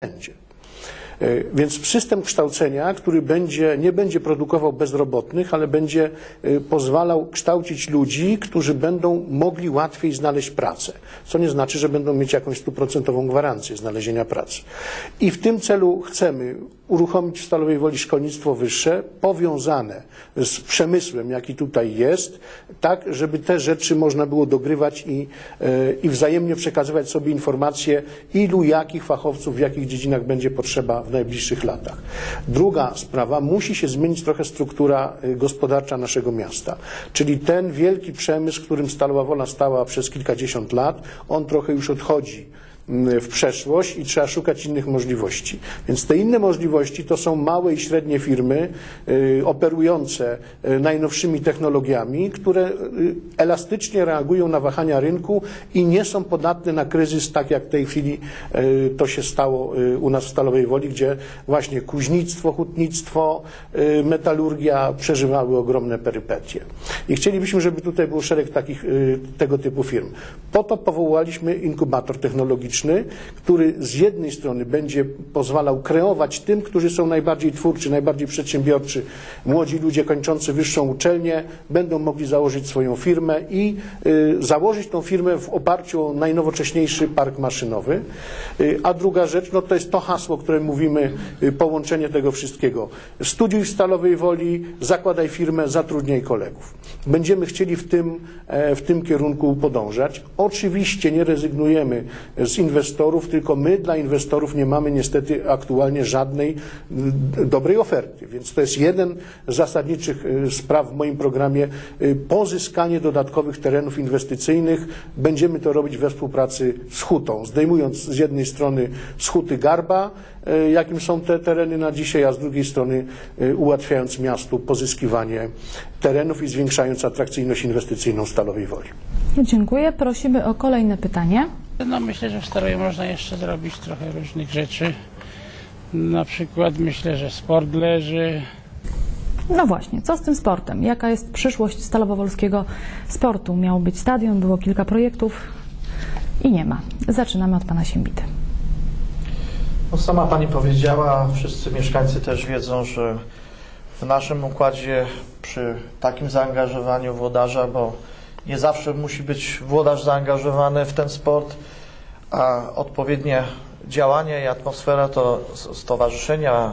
będzie. E, Więc system kształcenia, który będzie, nie będzie produkował bezrobotnych, ale będzie e, pozwalał kształcić ludzi, którzy będą mogli łatwiej znaleźć pracę. Co nie znaczy, że będą mieć jakąś stuprocentową gwarancję znalezienia pracy. I w tym celu chcemy uruchomić w Stalowej Woli szkolnictwo wyższe powiązane z przemysłem, jaki tutaj jest, tak, żeby te rzeczy można było dogrywać i, e, i wzajemnie przekazywać sobie informacje, ilu jakich fachowców w jakich dziedzinach będzie potrzeba w najbliższych latach. Druga sprawa, musi się zmienić trochę struktura y, gospodarcza naszego miasta. Czyli ten wielki przemysł, którym Stalowa Wola stała przez kilkadziesiąt lat, on trochę już odchodzi w przeszłość i trzeba szukać innych możliwości. Więc te inne możliwości to są małe i średnie firmy y, operujące y, najnowszymi technologiami, które y, elastycznie reagują na wahania rynku i nie są podatne na kryzys, tak jak w tej chwili to się stało u nas w Stalowej Woli, gdzie właśnie kuźnictwo, hutnictwo, metalurgia przeżywały ogromne perypetie. I chcielibyśmy, żeby tutaj był szereg takich tego typu firm. Po to powołaliśmy inkubator technologiczny, który z jednej strony będzie pozwalał kreować tym, którzy są najbardziej twórczy, najbardziej przedsiębiorczy, młodzi ludzie kończący wyższą uczelnię, będą mogli założyć swoją firmę i y, założyć tą firmę w oparciu o najnowocześniejszy park maszynowy. Y, a druga rzecz, no to jest to hasło, które mówimy, y, połączenie tego wszystkiego. Studiuj w Stalowej Woli, zakładaj firmę, zatrudniaj kolegów. Będziemy chcieli w tym, e, w tym kierunku podążać. Oczywiście nie rezygnujemy z inwestorów, tylko my dla inwestorów nie mamy niestety aktualnie żadnej y, dobrej oferty. Więc to jest jeden z zasadniczych y, spraw w moim programie y, pozyskanie dodatkowych terenów inwestycyjnych. Będziemy to robić we współpracy z Hutą, zdejmując z jednej strony z Huty Garba, jakim są te tereny na dzisiaj, a z drugiej strony ułatwiając miastu pozyskiwanie terenów i zwiększając atrakcyjność inwestycyjną Stalowej Woli. Dziękuję. Prosimy o kolejne pytanie. No myślę, że w Starowie można jeszcze zrobić trochę różnych rzeczy. Na przykład myślę, że sport leży. No właśnie, co z tym sportem? Jaka jest przyszłość stalowowolskiego sportu? Miał być stadion, było kilka projektów i nie ma. Zaczynamy od pana Siembity. No sama Pani powiedziała, wszyscy mieszkańcy też wiedzą, że w naszym układzie przy takim zaangażowaniu włodarza, bo nie zawsze musi być włodarz zaangażowany w ten sport, a odpowiednie działanie i atmosfera to stowarzyszenia,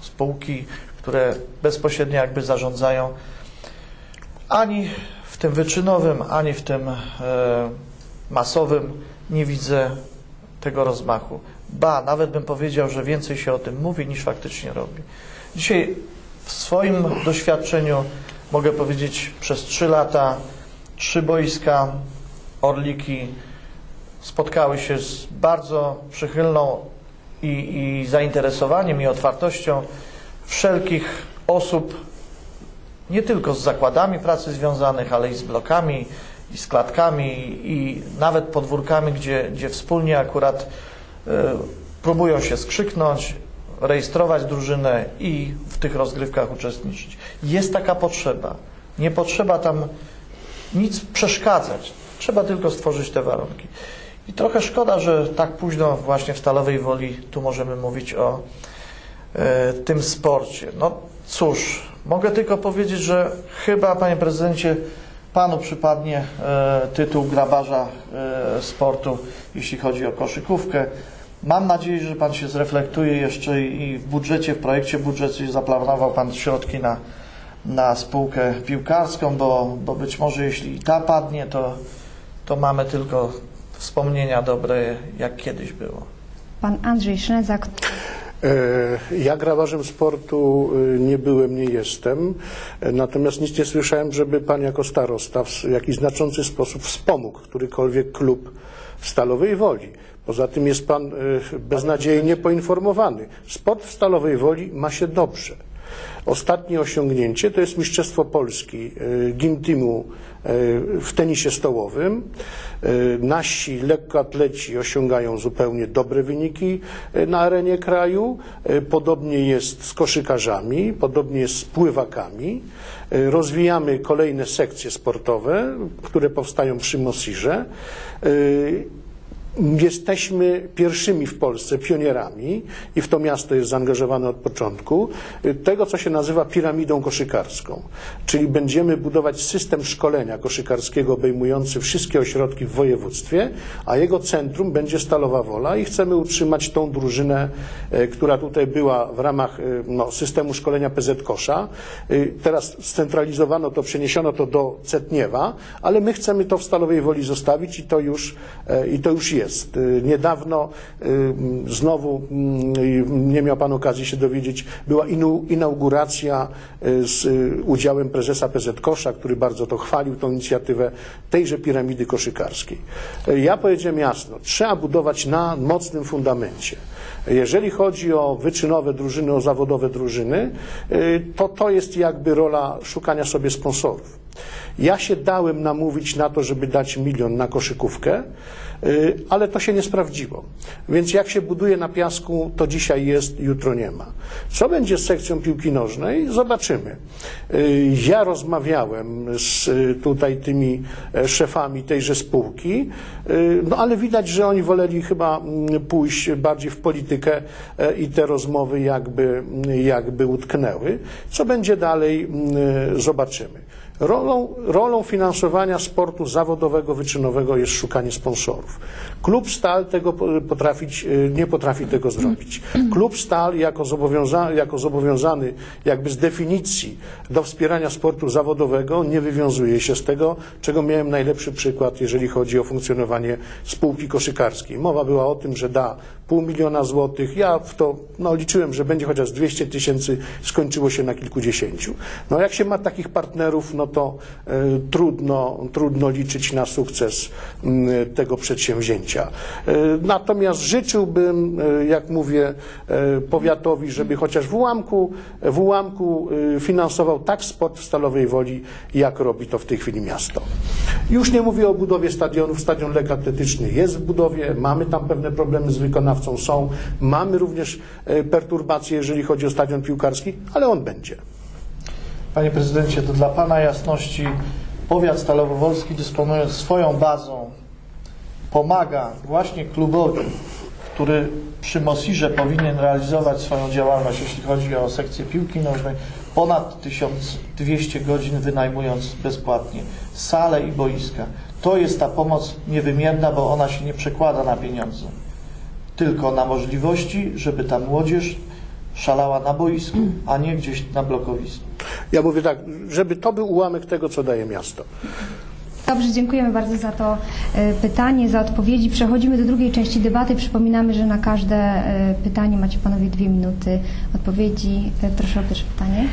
spółki, które bezpośrednio jakby zarządzają ani w tym wyczynowym, ani w tym e, masowym nie widzę tego rozmachu. Ba, nawet bym powiedział, że więcej się o tym mówi niż faktycznie robi. Dzisiaj w swoim doświadczeniu mogę powiedzieć przez trzy lata trzy boiska Orliki spotkały się z bardzo przychylną i, i zainteresowaniem i otwartością wszelkich osób, nie tylko z zakładami pracy związanych, ale i z blokami, i z klatkami, i nawet podwórkami, gdzie, gdzie wspólnie akurat y, próbują się skrzyknąć, rejestrować drużynę i w tych rozgrywkach uczestniczyć. Jest taka potrzeba. Nie potrzeba tam nic przeszkadzać. Trzeba tylko stworzyć te warunki. I trochę szkoda, że tak późno właśnie w Stalowej Woli tu możemy mówić o e, tym sporcie. No cóż, mogę tylko powiedzieć, że chyba, panie prezydencie, panu przypadnie e, tytuł grabarza e, sportu, jeśli chodzi o koszykówkę. Mam nadzieję, że pan się zreflektuje jeszcze i w budżecie, w projekcie budżecie zaplanował pan środki na, na spółkę piłkarską, bo, bo być może jeśli i ta padnie, to, to mamy tylko wspomnienia dobre, jak kiedyś było. Pan Andrzej Szrezak. E, Ja grabarzem sportu e, nie byłem, nie jestem, E, natomiast nic nie słyszałem, żeby pan jako starosta w jakiś znaczący sposób wspomógł którykolwiek klub w Stalowej Woli. Poza tym jest pan beznadziejnie poinformowany. Sport w Stalowej Woli ma się dobrze. Ostatnie osiągnięcie to jest Mistrzostwo Polski e, Gim Teamu e, w tenisie stołowym. E, Nasi lekkoatleci osiągają zupełnie dobre wyniki na arenie kraju. Podobnie jest z koszykarzami, podobnie jest z pływakami. Rozwijamy kolejne sekcje sportowe, które powstają przy Mosirze. E, Jesteśmy pierwszymi w Polsce pionierami i w to miasto jest zaangażowane od początku tego, co się nazywa piramidą koszykarską. Czyli będziemy budować system szkolenia koszykarskiego obejmujący wszystkie ośrodki w województwie, a jego centrum będzie Stalowa Wola i chcemy utrzymać tą drużynę, y, która tutaj była w ramach y, no, systemu szkolenia PZ Kosza. Y, Teraz scentralizowano to, przeniesiono to do Cetniewa, ale my chcemy to w Stalowej Woli zostawić i to już, e, i to już jest. Y, Niedawno y, m, znowu, mm, nie miał Pan okazji się dowiedzieć, była inauguracja y, z udziałem prezesa PZ Kosza, który bardzo to chwalił, tą inicjatywę tejże piramidy koszykarskiej. Ja powiedziałem jasno, trzeba budować na mocnym fundamencie. Jeżeli chodzi o wyczynowe drużyny, o zawodowe drużyny, to to jest jakby rola szukania sobie sponsorów. Ja się dałem namówić na to, żeby dać milion na koszykówkę, y, ale to się nie sprawdziło. Więc jak się buduje na piasku, to dzisiaj jest, jutro nie ma. Co będzie z sekcją piłki nożnej? Zobaczymy. Y, Ja rozmawiałem z y, tutaj tymi e, szefami tejże spółki, no ale widać, że oni woleli chyba mm, pójść bardziej w politykę e, i te rozmowy jakby, jakby utknęły. Co będzie dalej, mm, zobaczymy. Rolą, rolą finansowania sportu zawodowego, wyczynowego jest szukanie sponsorów. Klub Stal tego po- potrafić, y, nie potrafi tego zrobić. Klub Stal jako, jako zobowiązany jakby z definicji do wspierania sportu zawodowego nie wywiązuje się z tego, czego miałem najlepszy przykład, jeżeli chodzi o funkcjonowanie spółki koszykarskiej. Mowa była o tym, że da pół miliona złotych. Ja w to no, liczyłem, że będzie chociaż 200 tysięcy, skończyło się na kilkudziesięciu. No jak się ma takich partnerów, no to e, trudno, trudno liczyć na sukces m, tego przedsięwzięcia. E, natomiast życzyłbym, e, jak mówię, powiatowi, żeby chociaż w ułamku, w ułamku finansował tak sport w Stalowej Woli, jak robi to w tej chwili miasto. Już nie mówię o budowie stadionów. Stadion lekkoatletyczny jest w budowie, mamy tam pewne problemy z wykonawcą, są. Mamy również e, perturbacje, jeżeli chodzi o stadion piłkarski, ale on będzie. Panie prezydencie, to dla Pana jasności powiat stalowowolski dysponując swoją bazą pomaga właśnie klubowi, który przy Mosirze powinien realizować swoją działalność, jeśli chodzi o sekcję piłki nożnej, ponad 1200 godzin wynajmując bezpłatnie sale i boiska. To jest ta pomoc niewymierna, bo ona się nie przekłada na pieniądze, tylko na możliwości, żeby ta młodzież szalała na boisku, a nie gdzieś na blokowisku. Ja mówię tak, żeby to był ułamek tego, co daje miasto. Dobrze, dziękujemy bardzo za to e, pytanie, za odpowiedzi. Przechodzimy do drugiej części debaty. Przypominamy, że na każde e, pytanie macie panowie dwie minuty odpowiedzi. E, Proszę o pierwsze pytanie.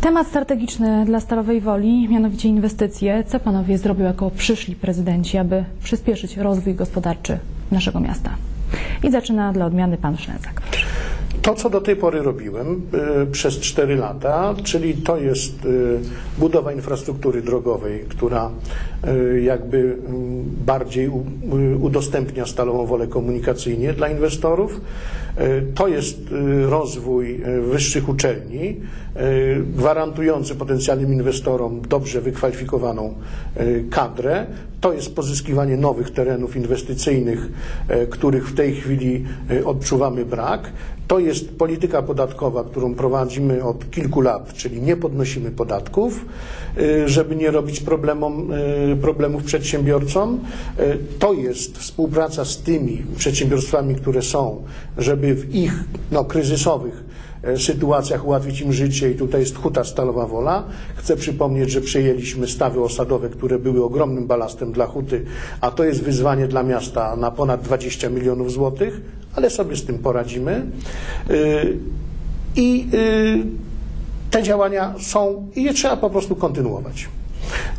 Temat strategiczny dla Stalowej Woli, mianowicie inwestycje. Co panowie zrobią jako przyszli prezydenci, aby przyspieszyć rozwój gospodarczy naszego miasta? I zaczyna dla odmiany pan Szlęzak. To, co do tej pory robiłem y, przez 4 lata, czyli to jest y, budowa infrastruktury drogowej, która y, jakby bardziej u, udostępnia stalową wolę komunikacyjnie dla inwestorów. To jest rozwój wyższych uczelni, gwarantujący potencjalnym inwestorom dobrze wykwalifikowaną kadrę. To jest pozyskiwanie nowych terenów inwestycyjnych, y, których w tej chwili y, odczuwamy brak. To jest polityka podatkowa, którą prowadzimy od kilku lat, czyli nie podnosimy podatków, y, żeby nie robić problemom, problemów przedsiębiorcom. To jest współpraca z tymi przedsiębiorstwami, które są, żeby w ich no, kryzysowych e, sytuacjach ułatwić im życie i tutaj jest Huta Stalowa Wola. Chcę przypomnieć, że przejęliśmy stawy osadowe, które były ogromnym balastem dla Huty, a to jest wyzwanie dla miasta na ponad 20 milionów złotych, ale sobie z tym poradzimy. Y, I y, te działania są i je trzeba po prostu kontynuować.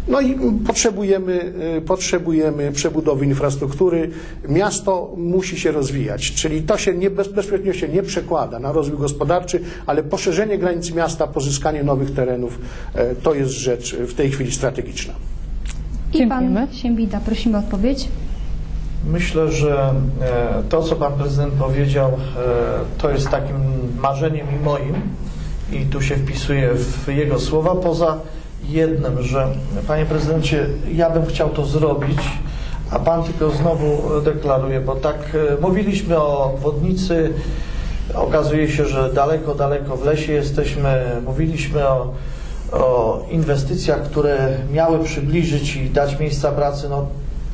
No i potrzebujemy, y, potrzebujemy przebudowy infrastruktury. Miasto musi się rozwijać, czyli to się nie, bez- bezpośrednio się nie przekłada na rozwój gospodarczy, ale poszerzenie granic miasta, pozyskanie nowych terenów e, to jest rzecz w tej chwili strategiczna. I pan Siembida, prosimy o odpowiedź. Myślę, że e, to, co Pan Prezydent powiedział, e, to jest takim marzeniem i moim i tu się wpisuje w jego słowa, poza jednym, że Panie Prezydencie, ja bym chciał to zrobić, a pan tylko znowu deklaruje, bo tak e, mówiliśmy o obwodnicy, okazuje się, że daleko, daleko w lesie jesteśmy, mówiliśmy o, o inwestycjach, które miały przybliżyć i dać miejsca pracy, no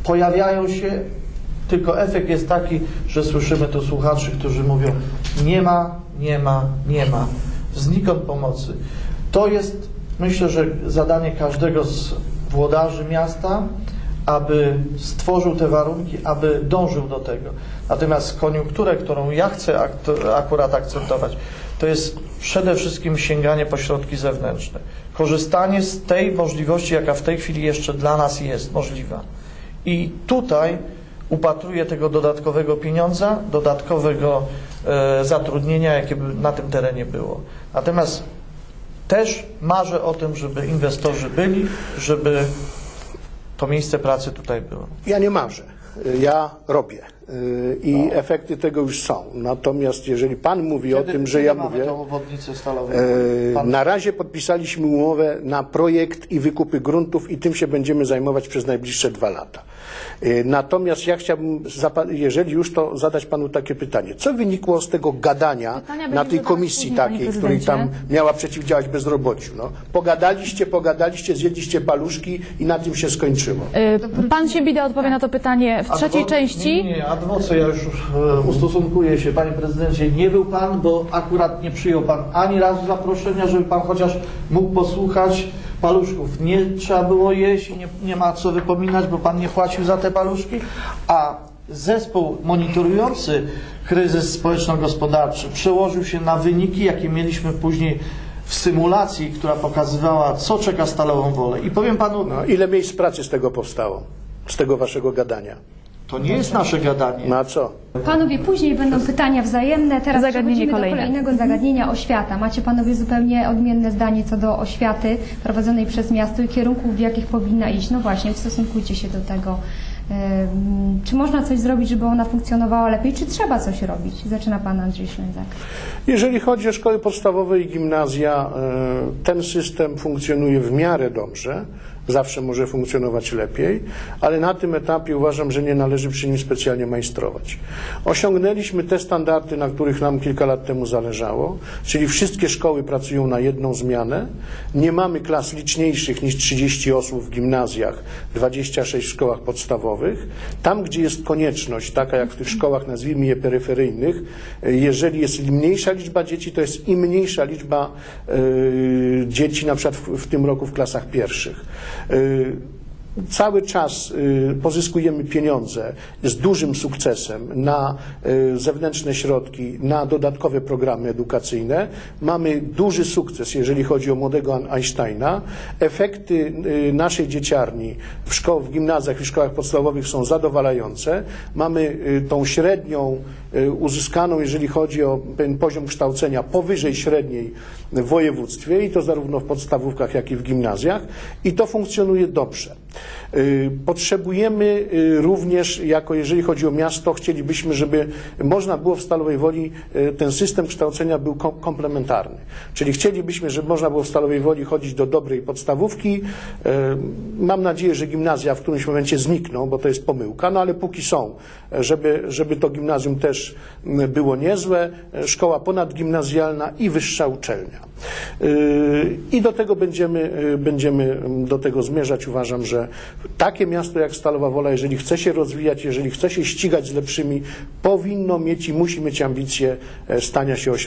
pojawiają się, tylko efekt jest taki, że słyszymy tu słuchaczy, którzy mówią nie ma, nie ma, nie ma, znikąd pomocy. To jest, myślę, że zadanie każdego z włodarzy miasta, aby stworzył te warunki, aby dążył do tego. Natomiast koniunkturę, którą ja chcę akurat akcentować, to jest przede wszystkim sięganie po środki zewnętrzne. Korzystanie z tej możliwości, jaka w tej chwili jeszcze dla nas jest możliwa. I tutaj upatruję tego dodatkowego pieniądza, dodatkowego e, zatrudnienia, jakie by na tym terenie było. Natomiast też marzę o tym, żeby inwestorzy byli, żeby to miejsce pracy tutaj było. Ja nie marzę, ja robię y, i efekty tego już są. Natomiast jeżeli Pan mówi o tym, że ja mówię, e, na razie podpisaliśmy umowę na projekt i wykupy gruntów i tym się będziemy zajmować przez najbliższe dwa lata. E, Natomiast ja chciałbym, jeżeli już to zadać Panu takie pytanie. Co wynikło z tego gadania Pytania na tej komisji później, panie takiej, której tam prezydencie. miała przeciwdziałać bezrobociu? No, pogadaliście, pogadaliście, zjedliście paluszki i na tym się skończyło. Y, Pan Siembida odpowie na to pytanie w trzeciej Adwo- części. Nie, nie, adwoce, ja już e, ustosunkuję się, panie prezydencie. Nie był pan, bo akurat nie przyjął pan ani razu zaproszenia, żeby pan chociaż mógł posłuchać paluszków. Nie trzeba było jeść i nie, nie ma co wypominać, bo pan nie płacił za te paluszki, a zespół monitorujący kryzys społeczno-gospodarczy przełożył się na wyniki, jakie mieliśmy później w symulacji, która pokazywała, co czeka Stalową Wolę. I powiem panu, No, ile miejsc pracy z tego powstało? Z tego waszego gadania? To nie jest nasze gadanie. Na co? Panowie, później będą pytania wzajemne. Teraz Zagadnienie przechodzimy kolejne. do kolejnego zagadnienia oświata. Macie panowie zupełnie odmienne zdanie co do oświaty prowadzonej przez miasto i kierunków, w jakich powinna iść. No właśnie, ustosunkujcie się do tego. Czy można coś zrobić, żeby ona funkcjonowała lepiej, czy trzeba coś robić? Zaczyna pan Andrzej Ślęzak. Jeżeli chodzi o szkoły podstawowe i gimnazja, e, ten system funkcjonuje w miarę dobrze. Zawsze może funkcjonować lepiej, ale na tym etapie uważam, że nie należy przy nim specjalnie majstrować. Osiągnęliśmy te standardy, na których nam kilka lat temu zależało, czyli wszystkie szkoły pracują na jedną zmianę. Nie mamy klas liczniejszych niż 30 osób w gimnazjach, 26 w szkołach podstawowych. Tam, gdzie jest konieczność, taka jak w tych szkołach, nazwijmy je peryferyjnych, jeżeli jest mniejsza liczba dzieci, to jest i mniejsza liczba e, dzieci, na przykład w, w tym roku w klasach pierwszych. E, Cały czas y, pozyskujemy pieniądze z dużym sukcesem na y, zewnętrzne środki, na dodatkowe programy edukacyjne. Mamy duży sukces, jeżeli chodzi o młodego Einsteina. Efekty y, naszej dzieciarni w, szkoł, w gimnazjach i szkołach podstawowych są zadowalające. Mamy tą średnią uzyskaną, jeżeli chodzi o ten poziom kształcenia powyżej średniej w województwie i to zarówno w podstawówkach, jak i w gimnazjach i to funkcjonuje dobrze. Y, Potrzebujemy y, również, jako jeżeli chodzi o miasto, chcielibyśmy, żeby można było w Stalowej Woli y, ten system kształcenia był kom- komplementarny. Czyli chcielibyśmy, żeby można było w Stalowej Woli chodzić do dobrej podstawówki. Mam nadzieję, że gimnazja w którymś momencie znikną, bo to jest pomyłka, no ale póki są, żeby, żeby to gimnazjum też y, było niezłe, szkoła ponadgimnazjalna i wyższa uczelnia. I do tego będziemy, będziemy mm, do tego zmierzać. Uważam, że takie miasto jak Stalowa Wola, jeżeli chce się rozwijać, jeżeli chce się ścigać z lepszymi, powinno mieć i musi mieć ambicje e, stania się ośrodkiem